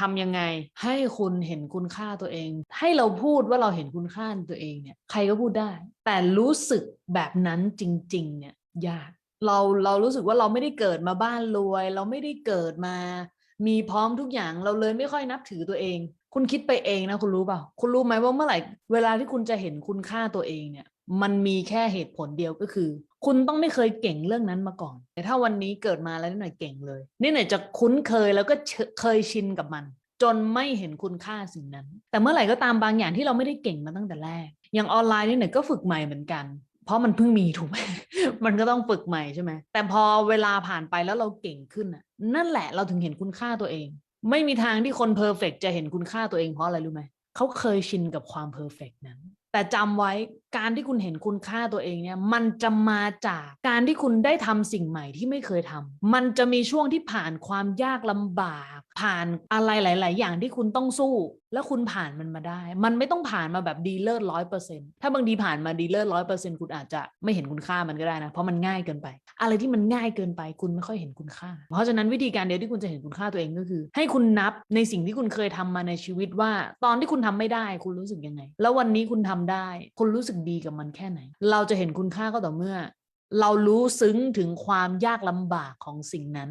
ทำยังไงให้คุณเห็นคุณค่าตัวเอง ให้เราพูดว่าเราเห็นคุณค่าตัวเองเนี่ยใครก็พูดได้ แต่รู้สึกแบบนั้นจริง ๆ เนี่ยยากเราเรารู้สึกว่าเราไม่ได้เกิดมาบ้านรวย เราไม่ได้เกิดมา มีพร้อมทุกอย่างเราเลยไม่ค่อยนับถือตัวเอง คุณคิดไปเองนะคุณรู้เปล่าคุณรู้ไหมว่าเมื่อไหร่ เวลาที่คุณจะเห็นคุณค่าตัวเองเนี่ย มันมีแค่เหตุผลเดียวก็คือ คุณต้องไม่เคยเก่งเรื่องนั้นมาก่อน แต่ถ้าวันนี้เกิดมาแล้วนิดหน่อยเก่งเลยนี่หน่อยจะคุ้นเคยแล้วก็เคยชินกับมัน จนไม่เห็นคุณค่าสิ่งนั้น แต่เมื่อไหร่ก็ตามบางอย่างที่เราไม่ได้เก่งมาตั้งแต่แรก อย่างออนไลน์นี่หน่อยก็ฝึกใหม่เหมือนกัน เพราะมันเพิ่งมีถูกไหมมันก็ต้องฝึกใหม่ใช่ไหมแต่พอเวลาผ่านไปแล้วเราเก่งขึ้นนั่นแหละเราถึงเห็นคุณค่าตัวเอง ไม่มีทางที่คนเพอร์เฟกจะเห็นคุณค่าตัวเองเพราะอะไรรู้ไหมเขาเคยชินกับความเพอร์เฟกนั้น แต่จำไว้ การที่คุณเห็นคุณค่าตัวเองเนี่ย มันจะมาจากการที่คุณได้ทำสิ่งใหม่ที่ไม่เคยทำมันจะมีช่วงที่ผ่านความยากลำบาก ผ่านอะไรหลาย ๆ อย่างที่คุณต้องสู้ แล้วคุณผ่านมันมาได้ มันไม่ต้องผ่านมาแบบดีเลิศร้อยเปอร์เซ็นถ้าบางทีผ่านมาดีเลิศร้อยเปอร์เซ็นคุณอาจจะไม่เห็นคุณค่ามันก็ได้นะ เพราะมันง่ายเกินไป อะไรที่มันง่ายเกินไป คุณไม่ค่อยเห็นคุณค่า เพราะฉะนั้นวิธีการเดียวที่คุณจะเห็นคุณค่าตัวเองก็คือ ให้คุณนับในสิ่งที่คุณเคยทำมาในชีวิตว่า ตอนที่คุณทำไม่ได้ คุณรู้สึกยังไง แล้ววันนี้คุณทำได้ คุณรู้สึกดีกับมันแค่ไหน เราจะเห็นคุณค่าก็ต่อเมื่อ เรารู้ซึ้งถึงความยากลำบากของสิ่งนั้น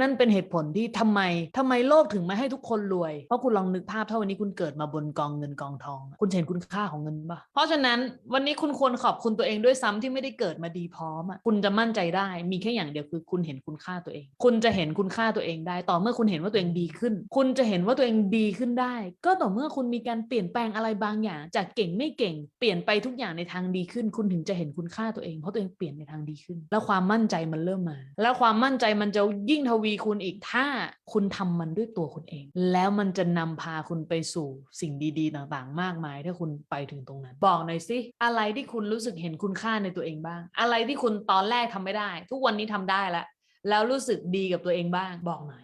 นั่นเป็นเหตุผลที่ทำไมทำไมโลกถึงไม่ให้ทุกคนรวย เพราะคุณลองนึกภาพถ้าวันนี้คุณเกิดมาบนกองเงินกองทอง คุณเห็นคุณค่าของเงินปะเพราะฉะนั้นวันนี้คุณควรขอบคุณตัวเองด้วยซ้ำที่ไม่ได้เกิดมาดีพร้อมอะคุณจะมั่นใจได้ มีแค่อย่างเดียวคือคุณเห็นคุณค่าตัวเอง คุณจะเห็นคุณค่าตัวเองได้ ต่อเมื่อคุณเห็นว่าตัวเองดีขึ้น คุณจะเห็นว่าตัวเองดีขึ้นได้ ก็ต่อเมื่อคุณมีการเปลี่ยนแปลงอะไรบางอย่าง จากเก่งไม่เก่ง เปลี่ยนไปทุกอย่างในทางดีขึ้น คุณถึงจะเห็นคุณค่าตัวเองเพราะตัวเองเปลี่ยนในทางดีขึ้น แล้วความมั่นใจมันเริ่มมา แล้วความมั่นใจมันจะยิ่งทวีคูณอีกถ้าคุณทำมันด้วยตัวคุณเอง แล้วมันจะนำพาคุณไปสู่สิ่งดี ๆ ต่างๆ มากมาย ถ้าคุณไปถึงตรงนั้น บอกหน่อยสิอะไรที่คุณรู้สึกเห็นคุณค่าในตัวเองบ้าง อะไรที่คุณตอนแรกทำไม่ได้ ทุกวันนี้ทำได้แล้วแล้วรู้สึกดีกับตัวเองบ้างบอกหน่อย